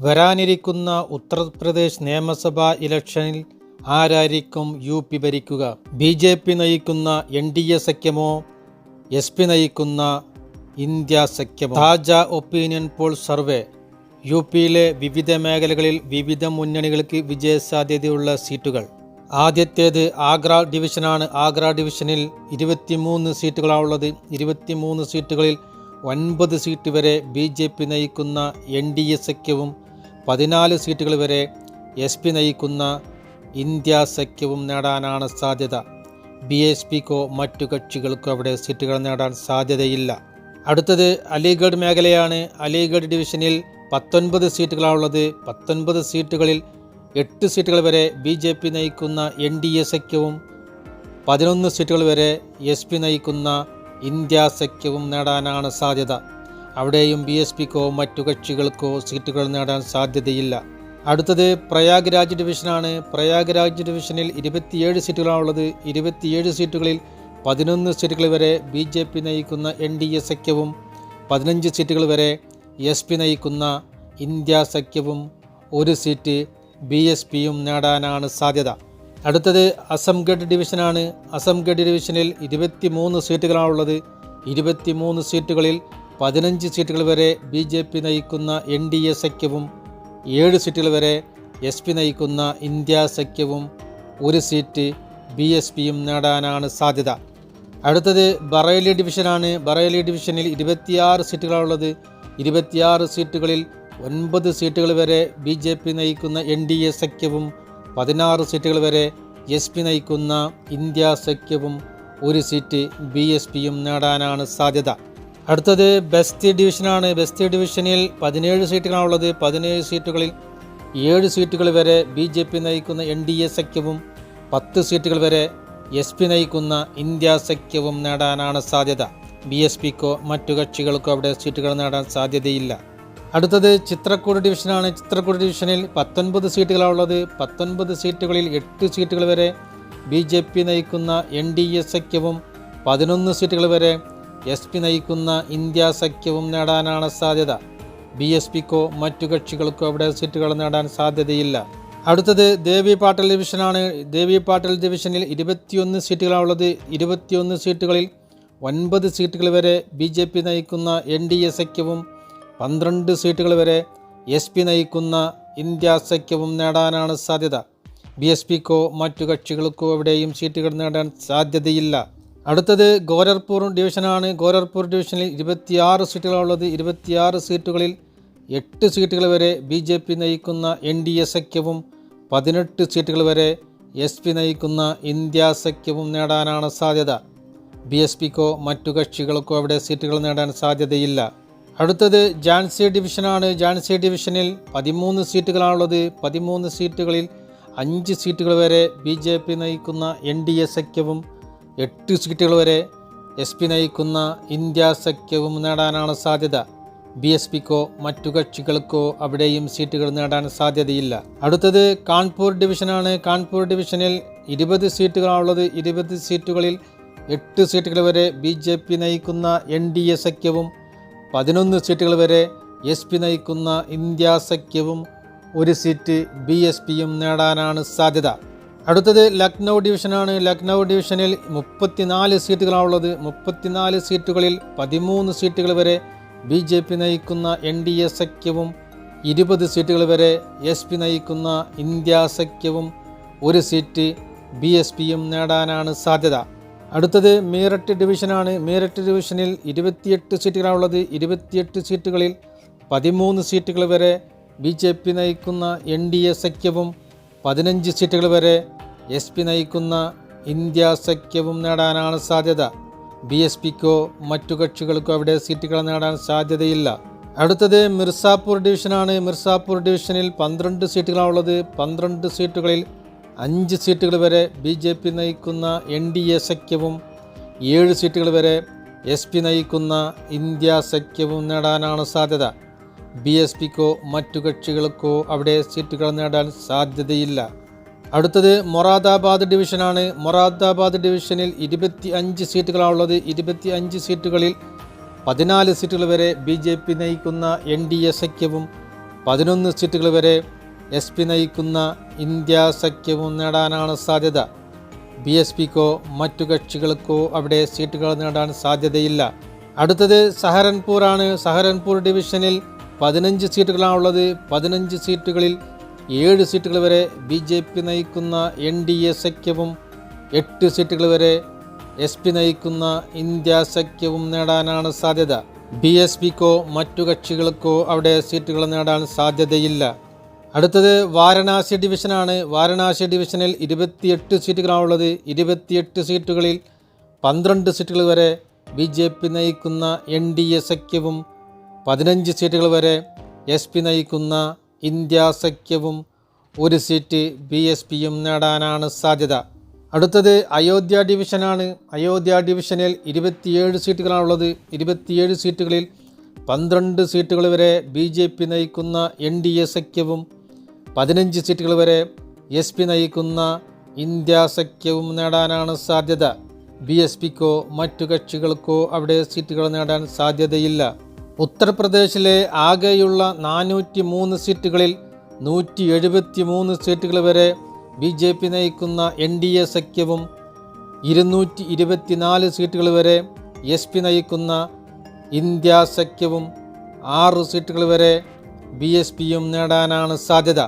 വരാനിരിക്കുന്ന ഉത്തർപ്രദേശ് നിയമസഭാ ഇലക്ഷനിൽ ആരായിരിക്കും യു പി ഭരിക്കുക? ബി ജെ പി നയിക്കുന്ന എൻ ഡി എ സഖ്യമോ എസ് പി നയിക്കുന്ന ഇന്ത്യ സഖ്യമോ? താജ ഒപ്പീനിയൻ പോൾ സർവേ. യു പിയിലെ വിവിധ മേഖലകളിൽ വിവിധ മുന്നണികൾക്ക് വിജയസാധ്യതയുള്ള സീറ്റുകൾ. ആദ്യത്തേത് ആഗ്ര ഡിവിഷനാണ്. ആഗ്ര ഡിവിഷനിൽ ഇരുപത്തിമൂന്ന് സീറ്റുകളാണുള്ളത്. ഇരുപത്തിമൂന്ന് സീറ്റുകളിൽ ഒൻപത് സീറ്റ് വരെ ബി ജെ പി നയിക്കുന്ന എൻ ഡി എ സഖ്യവും പതിനാല് സീറ്റുകൾ വരെ എസ് പി നയിക്കുന്ന ഇന്ത്യ സഖ്യവും നേടാനാണ് സാധ്യത. ബി എസ് പിക്കോ മറ്റു കക്ഷികൾക്കോ അവിടെ സീറ്റുകൾ നേടാൻ സാധ്യതയില്ല. അടുത്തത് അലിഗഡ് മേഖലയാണ്. അലിഗഡ് ഡിവിഷനിൽ പത്തൊൻപത് സീറ്റുകളാണുള്ളത് പത്തൊൻപത് സീറ്റുകളിൽ എട്ട് സീറ്റുകൾ വരെ ബി ജെ പി നയിക്കുന്ന എൻ ഡി എ സഖ്യവും പതിനൊന്ന് സീറ്റുകൾ വരെ എസ് പി നയിക്കുന്ന ഇന്ത്യ സഖ്യവും നേടാനാണ് സാധ്യത. അവിടെയും ബി എസ് പിക്കോ മറ്റു കക്ഷികൾക്കോ സീറ്റുകൾ നേടാൻ സാധ്യതയില്ല. അടുത്തത് പ്രയാഗ് രാജ് ഡിവിഷനാണ്. പ്രയാഗ് രാജ് ഡിവിഷനിൽ ഇരുപത്തിയേഴ് സീറ്റുകളാണുള്ളത്. ഇരുപത്തിയേഴ് സീറ്റുകളിൽ പതിനൊന്ന് സീറ്റുകൾ വരെ ബി ജെ പി നയിക്കുന്ന എൻ ഡി എ സഖ്യവും പതിനഞ്ച് സീറ്റുകൾ വരെ എസ് പി നയിക്കുന്ന ഇന്ത്യ സഖ്യവും ഒരു സീറ്റ് ബി എസ് പിയും നേടാനാണ് സാധ്യത. അടുത്തത് അസംഗഡ് ഡിവിഷനാണ്. അസംഗഡ് ഡിവിഷനിൽ ഇരുപത്തി മൂന്ന് സീറ്റുകളാണുള്ളത്. ഇരുപത്തി മൂന്ന് സീറ്റുകളിൽ പതിനഞ്ച് സീറ്റുകൾ വരെ ബി ജെ പി നയിക്കുന്ന എൻ ഡി എ സഖ്യവും ഏഴ് സീറ്റുകൾ വരെ എസ് പി നയിക്കുന്ന ഇന്ത്യ സഖ്യവും ഒരു സീറ്റ് ബി എസ് പിയും നേടാനാണ് സാധ്യത. അടുത്തത് ബറേലി ഡിവിഷനാണ്. ബറേലി ഡിവിഷനിൽ ഇരുപത്തിയാറ് സീറ്റുകളാണുള്ളത്. ഇരുപത്തിയാറ് സീറ്റുകളിൽ ഒൻപത് സീറ്റുകൾ വരെ ബി ജെ പി നയിക്കുന്ന എൻ ഡി എ സഖ്യവും പതിനാറ് സീറ്റുകൾ വരെ എസ് പി നയിക്കുന്ന ഇന്ത്യ സഖ്യവും ഒരു സീറ്റ് ബി എസ് പിയും നേടാനാണ് സാധ്യത. അടുത്തത് ബസ്തി ഡിവിഷനാണ് ബസ്തി ഡിവിഷനിൽ പതിനേഴ് സീറ്റുകളാണുള്ളത്. പതിനേഴ് സീറ്റുകളിൽ ഏഴ് സീറ്റുകൾ വരെ ബി ജെ പി നയിക്കുന്ന എൻ ഡി എ സഖ്യവും പത്ത് സീറ്റുകൾ വരെ എസ് പി നയിക്കുന്ന ഇന്ത്യ സഖ്യവും നേടാനാണ് സാധ്യത. ബി എസ് പിക്കോ മറ്റു കക്ഷികൾക്കോ അവിടെ സീറ്റുകൾ നേടാൻ സാധ്യതയില്ല. അടുത്തത് ചിത്രക്കൂട് ഡിവിഷനാണ് ചിത്രക്കൂട് ഡിവിഷനിൽ പത്തൊൻപത് സീറ്റുകളാണുള്ളത്. പത്തൊൻപത് സീറ്റുകളിൽ എട്ട് സീറ്റുകൾ വരെ ബി ജെ പി നയിക്കുന്ന എൻ ഡി എ സഖ്യവും പതിനൊന്ന് സീറ്റുകൾ വരെ എസ് പി നയിക്കുന്ന ഇന്ത്യ സഖ്യവും നേടാനാണ് സാധ്യത. ബി എസ് പിക്കോ മറ്റു കക്ഷികൾക്കോ അവിടെ സീറ്റുകൾ നേടാൻ സാധ്യതയില്ല. അടുത്തത് ദേവി പാട്ടൽ ഡിവിഷനാണ്. ദേവി പാട്ടൽ ഡിവിഷനിൽ ഇരുപത്തിയൊന്ന് സീറ്റുകളാണുള്ളത്. ഇരുപത്തിയൊന്ന് സീറ്റുകളിൽ ഒൻപത് സീറ്റുകൾ വരെ ബി ജെ പി നയിക്കുന്ന എൻ ഡി എ സഖ്യവും പന്ത്രണ്ട് സീറ്റുകൾ വരെ എസ് പി നയിക്കുന്ന ഇന്ത്യ സഖ്യവും നേടാനാണ് സാധ്യത. ബി എസ് പിക്കോ മറ്റു കക്ഷികൾക്കോ എവിടെയും സീറ്റുകൾ നേടാൻ സാധ്യതയില്ല. അടുത്തത് ഗോരഖ്പൂർ ഡിവിഷനാണ്. ഗോരർപൂർ ഡിവിഷനിൽ ഇരുപത്തിയാറ് സീറ്റുകളുള്ളത് ഇരുപത്തിയാറ് സീറ്റുകളിൽ എട്ട് സീറ്റുകൾ വരെ ബി ജെ പി നയിക്കുന്ന എൻ ഡി എ സഖ്യവും പതിനെട്ട് സീറ്റുകൾ വരെ എസ് പി നയിക്കുന്ന ഇന്ത്യ സഖ്യവും നേടാനാണ് സാധ്യത. ബി എസ് പിക്കോ മറ്റു കക്ഷികൾക്കോ അവിടെ സീറ്റുകൾ നേടാൻ സാധ്യതയില്ല. അടുത്തത് ജാൻസി ഡിവിഷനാണ്. ജാൻസി ഡിവിഷനിൽ പതിമൂന്ന് സീറ്റുകളാണുള്ളത്. പതിമൂന്ന് സീറ്റുകളിൽ അഞ്ച് സീറ്റുകൾ വരെ ബി ജെ പി നയിക്കുന്ന എൻ ഡി എ സഖ്യവും എട്ട് സീറ്റുകൾ വരെ എസ് പി നയിക്കുന്ന ഇന്ത്യ സഖ്യവും നേടാനാണ് സാധ്യത. ബി എസ് പിക്കോ മറ്റു കക്ഷികൾക്കോ അവിടെയും സീറ്റുകൾ നേടാൻ സാധ്യതയില്ല. അടുത്തത് കാൺപൂർ ഡിവിഷനാണ് കാൺപൂർ ഡിവിഷനിൽ ഇരുപത് സീറ്റുകളാണുള്ളത് ഇരുപത് സീറ്റുകളിൽ എട്ട് സീറ്റുകൾ വരെ ബി ജെ പി നയിക്കുന്ന എൻ ഡി എ സഖ്യവും പതിനൊന്ന് സീറ്റുകൾ വരെ എസ് പി നയിക്കുന്ന ഇന്ത്യ സഖ്യവും ഒരു സീറ്റ് ബി എസ് പിയും നേടാനാണ് സാധ്യത. അടുത്തത് ലക്നൗ ഡിവിഷനാണ്. ലക്നൗ ഡിവിഷനിൽ മുപ്പത്തിനാല് സീറ്റുകളാണുള്ളത്. മുപ്പത്തിനാല് സീറ്റുകളിൽ പതിമൂന്ന് സീറ്റുകൾ വരെ ബി ജെ പി നയിക്കുന്ന എൻ ഡി എ സഖ്യവും ഇരുപത് സീറ്റുകൾ വരെ എസ് പി നയിക്കുന്ന ഇന്ത്യ സഖ്യവും ഒരു സീറ്റ് ബി എസ് പിയും നേടാനാണ് സാധ്യത. അടുത്തത് മീററ്റ് ഡിവിഷനാണ്. മീററ്റ് ഡിവിഷനിൽ ഇരുപത്തിയെട്ട് സീറ്റുകളാണുള്ളത്. ഇരുപത്തിയെട്ട് സീറ്റുകളിൽ പതിമൂന്ന് സീറ്റുകൾ വരെ ബി ജെ പി നയിക്കുന്ന എൻ ഡി എ സഖ്യവും പതിനഞ്ച് സീറ്റുകൾ വരെ എസ് പി നയിക്കുന്ന ഇന്ത്യ സഖ്യവും നേടാനാണ് സാധ്യത. ബി എസ് പിക്കോ മറ്റു കക്ഷികൾക്കോ അവിടെ സീറ്റുകൾ നേടാൻ സാധ്യതയില്ല. അടുത്തത് മിർസാപൂർ ഡിവിഷനാണ്. മിർസാപൂർ ഡിവിഷനിൽ പന്ത്രണ്ട് സീറ്റുകളാണുള്ളത് പന്ത്രണ്ട് സീറ്റുകളിൽ അഞ്ച് സീറ്റുകൾ വരെ ബി ജെ പി നയിക്കുന്ന എൻ ഡി എ സഖ്യവും ഏഴ് സീറ്റുകൾ വരെ എസ് പി നയിക്കുന്ന ഇന്ത്യ സഖ്യവും നേടാനാണ് സാധ്യത. ബി എസ് പിക്കോ മറ്റു കക്ഷികൾക്കോ അവിടെ സീറ്റുകൾ നേടാൻ സാധ്യതയില്ല. അടുത്തത് മൊറാദാബാദ് ഡിവിഷനാണ്. മൊറാദാബാദ് ഡിവിഷനിൽ ഇരുപത്തി അഞ്ച് സീറ്റുകളാണുള്ളത്. ഇരുപത്തി അഞ്ച് സീറ്റുകളിൽ പതിനാല് സീറ്റുകൾ വരെ ബി ജെ പി നയിക്കുന്ന എൻ ഡി എ സഖ്യവും പതിനൊന്ന് സീറ്റുകൾ വരെ എസ് പി നയിക്കുന്ന ഇന്ത്യ സഖ്യവും നേടാനാണ് സാധ്യത. ബി എസ് പിക്കോ മറ്റു കക്ഷികൾക്കോ അവിടെ സീറ്റുകൾ നേടാൻ സാധ്യതയില്ല. അടുത്തത് സഹരൻപൂർ ആണ് സഹരൻപൂർ ഡിവിഷനിൽ പതിനഞ്ച് സീറ്റുകളാണുള്ളത്. പതിനഞ്ച് സീറ്റുകളിൽ ഏഴ് സീറ്റുകൾ വരെ ബി ജെ പി നയിക്കുന്ന എൻ ഡി എ സഖ്യവും എട്ട് സീറ്റുകൾ വരെ എസ് പി നയിക്കുന്ന ഇന്ത്യ സഖ്യവും നേടാനാണ് സാധ്യത. ബി എസ് പിക്കോ മറ്റു കക്ഷികൾക്കോ അവിടെ സീറ്റുകൾ നേടാൻ സാധ്യതയില്ല. അടുത്തത് വാരണാസി ഡിവിഷനാണ്. വാരണാസി ഡിവിഷനിൽ ഇരുപത്തിയെട്ട് സീറ്റുകളാണുള്ളത്. ഇരുപത്തിയെട്ട് സീറ്റുകളിൽ പന്ത്രണ്ട് സീറ്റുകൾ വരെ ബി ജെ പി നയിക്കുന്ന എൻ ഡി എ സഖ്യവും പതിനഞ്ച് സീറ്റുകൾ വരെ എസ് പി നയിക്കുന്ന ഇന്ത്യ സഖ്യവും ഒരു സീറ്റ് ബി എസ് പിയും നേടാനാണ് സാധ്യത. അടുത്തത് അയോധ്യ ഡിവിഷനാണ്. അയോധ്യ ഡിവിഷനിൽ ഇരുപത്തിയേഴ് സീറ്റുകളാണുള്ളത്. ഇരുപത്തിയേഴ് സീറ്റുകളിൽ പന്ത്രണ്ട് സീറ്റുകൾ വരെ ബി ജെ പി നയിക്കുന്ന എൻ ഡി എ സഖ്യവും പതിനഞ്ച് സീറ്റുകൾ വരെ എസ് പി നയിക്കുന്ന ഇന്ത്യ സഖ്യവും നേടാനാണ് സാധ്യത. ബി എസ് പിക്കോ മറ്റു കക്ഷികൾക്കോ അവിടെ സീറ്റുകൾ നേടാൻ സാധ്യതയില്ല. ഉത്തർപ്രദേശിലെ ആകെയുള്ള നാനൂറ്റി മൂന്ന് സീറ്റുകളിൽ നൂറ്റി എഴുപത്തി മൂന്ന് സീറ്റുകൾ വരെ ബി ജെ പി നയിക്കുന്ന എൻ ഡി എ സഖ്യവും ഇരുന്നൂറ്റി ഇരുപത്തിനാല് സീറ്റുകൾ വരെ എസ് പി നയിക്കുന്ന ഇന്ത്യ സഖ്യവും ആറ് സീറ്റുകൾ വരെ ബി എസ് പിയും നേടാനാണ് സാധ്യത.